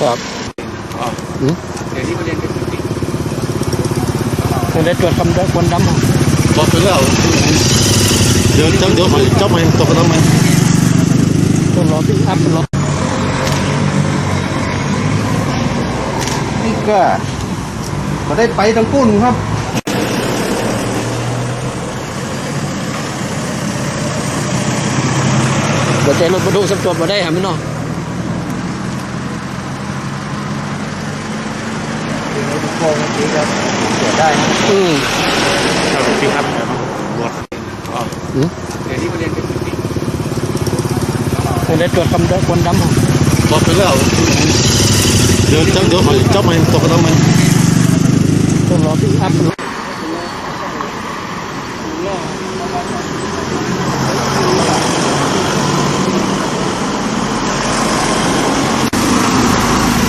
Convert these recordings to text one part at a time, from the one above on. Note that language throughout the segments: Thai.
ครับเดี๋ยวนี้ประเด็นเป็นสิ่งผมได้ตรวจคำควันดำบอกไปแล้วเดี๋ยวเดี๋ยวเดี๋ยวเจ้ามันตกน้ำมันต้องรอพิกอัพรอนี่ก็มาได้ไปทั้งปุ้นครับ เดี๋ยวใจรถมาดูสัตรวจมาได้หาไม่นอโกงจริงครับเสียได้อืมครับพี่ครับหมเดี๋ยวนี้ประเด็นเป็นสิ่งผมได้ตรวจคำควันดำบอกไปแล้วเดี๋ยวเดี๋ยวเดี๋ยวเจ้ามันตกน้ำมันต้องรอพิกอัพ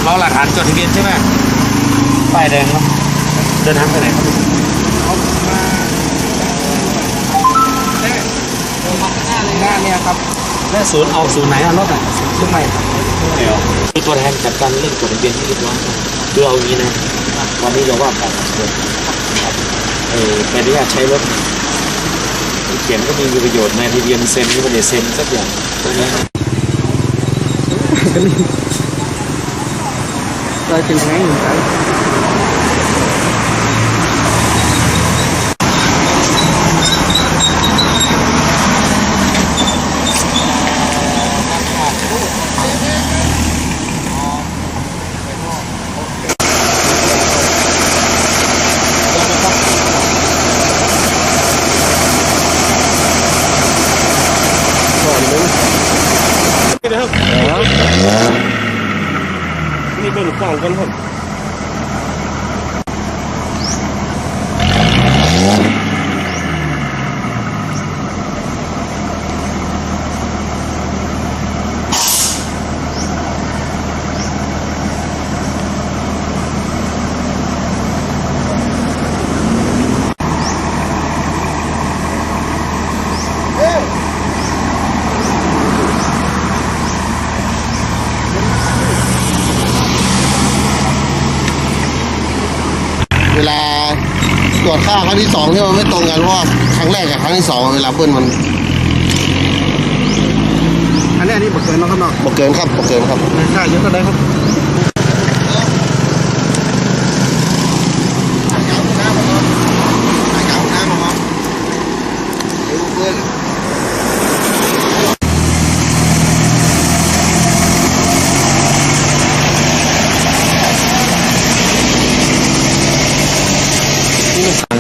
รอ เราหลักฐานจดทะเบียนใช่ไหมป้ายแดงครับเดินทางไปไหนครับหน้าเนี่ยครับแม่ศูนย์เอาศูนย์ไหนอะรถอะขึ้นไปมีตัวแทนจัดการเรื่องจดทะเบียนที่เรียบร้อยคือเอาอย่างนี้นะ วันนี้เราว่าการเดินเออใบอนุญาตใช้รถเขียนก็มีประโยชน์ในทะเบียนเซ็นนี่ไม่ได้เซ็นสักอย่างตรงนี้ เราเป็นยังไงหนึ่งครั้ง นี่นะครับ นี่เป็นกล่องกันครับ เวลาตรวจค่าครั้งที่สองเนี่ยมันไม่ตรงกันเพราะว่าครั้งแรกกับครั้งที่สองเวลาเบิ้ลมันอันนี้อันนี้บกเกินแล้วครับเนาะบกเกินครับบกเกินครับค่าเยอะก็ได้ครับท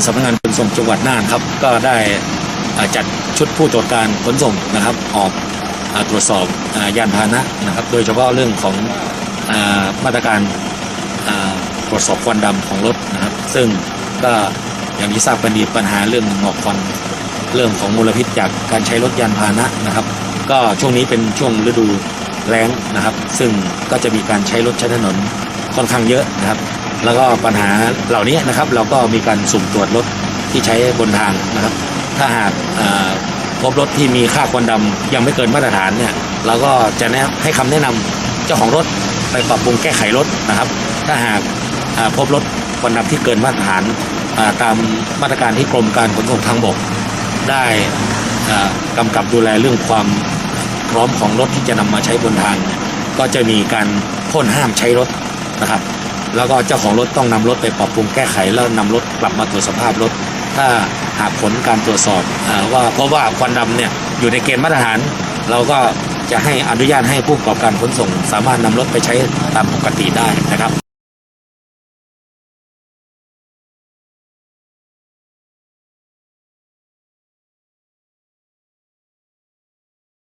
สำนักงานขนส่งจังหวัดน่านครับ ก็ได้จัดชุดผู้ตรวจการขนส่งนะครับ ออกตรวจสอบยานพาหนะนะครับ โดยเฉพาะเรื่องของมาตรการตรวจสอบควันดำของรถนะครับ ซึ่งก็อย่างที่ทราบกันดีปัญหาเรื่องหมอกควันเรื่องของมลพิษจากการใช้รถยานพาหนะนะครับ ก็ช่วงนี้เป็นช่วงฤดูแล้งนะครับ ซึ่งก็จะมีการใช้รถใช้ถนนค่อนข้างเยอะนะครับ แล้วก็ปัญหาเหล่านี้นะครับ เราก็มีการสุ่มตรวจรถที่ใช้บนทางนะครับ ถ้าหากพบรถที่มีค่าควันดำยังไม่เกินมาตรฐานเนี่ยเราก็จะแนะให้คำแนะนำเจ้าของรถไปปรับปรุงแก้ไขรถนะครับ ถ้าหากพบรถควันดำที่เกินมาตรฐานตามมาตรการที่กรมการขนส่งทางบก ได้กำกับดูแลเรื่องความพร้อมของรถที่จะนำมาใช้บนทาง ก็จะมีการโค่นห้ามใช้รถนะครับ แล้วก็เจ้าของรถต้องนำรถไปปรับปรุงแก้ไขแล้วนำรถกลับมาตรวจสภาพรถ ถ้าหากผลการตรวจสอบว่าเพราะว่าควันดำเนี่ยอยู่ในเกณฑ์มาตรฐาน เราก็จะให้อนุญาตให้ผู้ประกอบการขนส่ง สามารถนำรถไปใช้ตามปกติได้นะครับ